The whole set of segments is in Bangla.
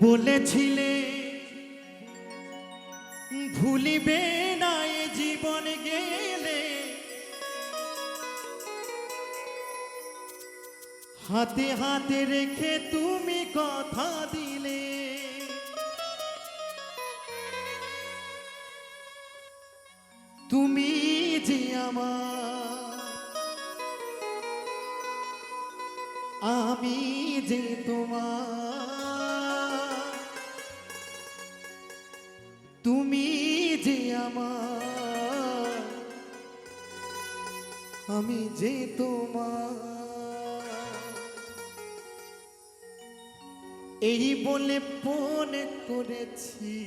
বলেছিলে, ভুলিবে না এ জীবন গেলে। হাতে হাতে রেখে তুমি কথা দিলে। তুমি যে আমার, আমি যে তোমার। আমার আমি যে তোমার এই বলে ফোন করেছি।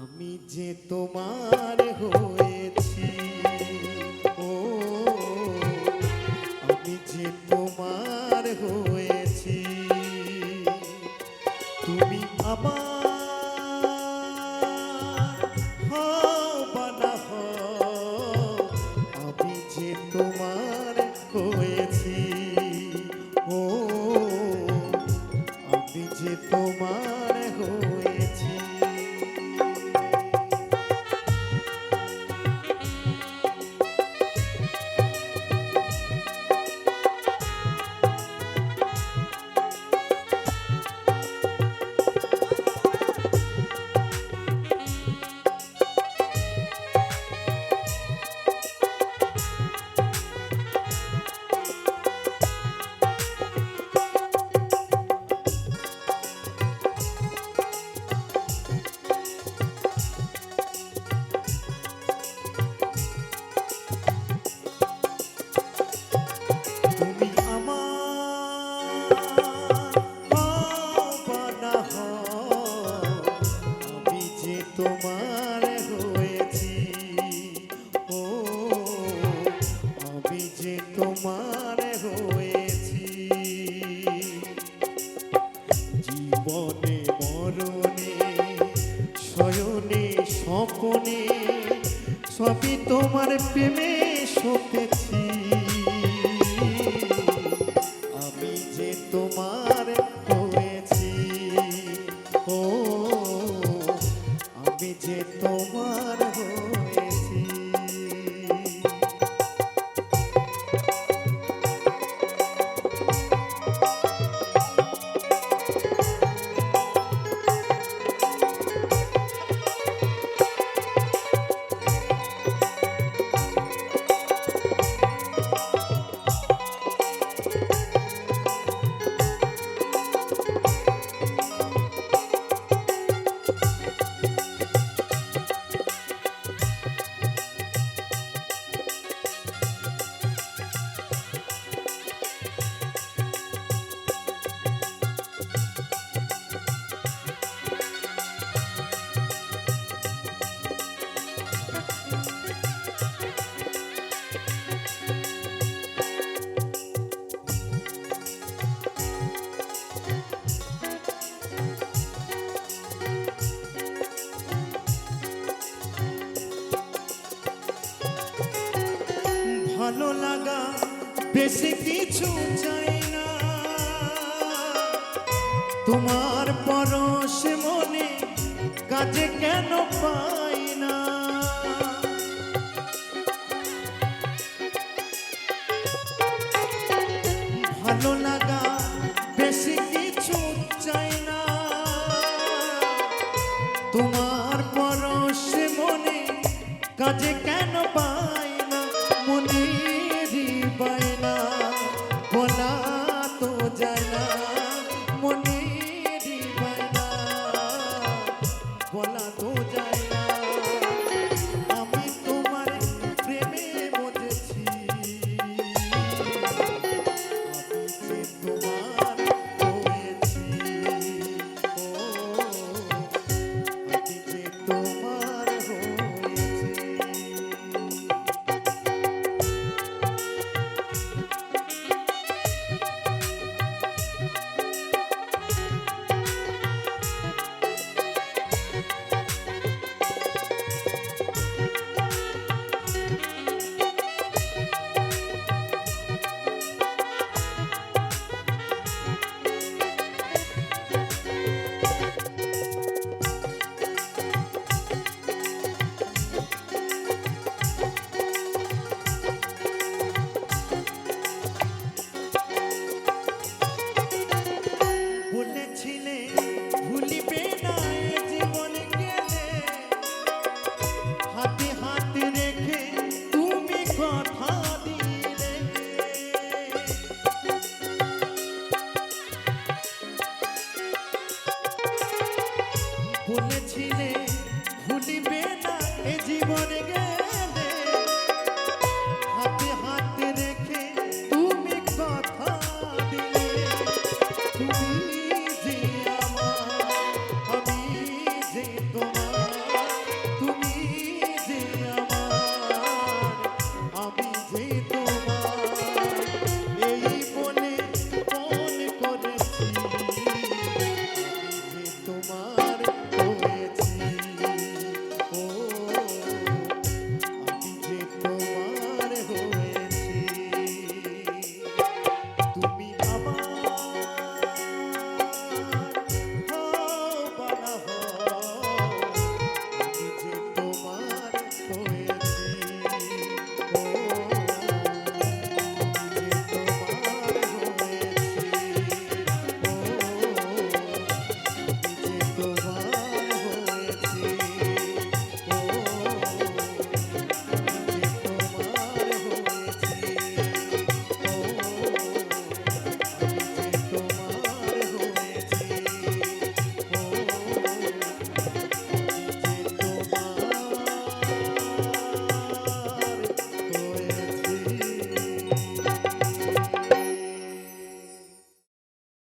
আমি যে তোমার হয়েছি তুমি আমার আমি যে তোমার হয়েছি ও আমি যে তোমার স্বপনে সবই তোমার প্রেমে সপেছি। আমি যে তোমার হয়েছি ও আমি যে তোমার হয়েছি। ভালো লাগা? বেশি কিছু চাই না। তোমার পরশ মনে কাজে কেন পাই না? ভালো লাগা, বেশি কিছু চাই না। তোমার পরশ মনে কাজে কেন পাই না? মনেরই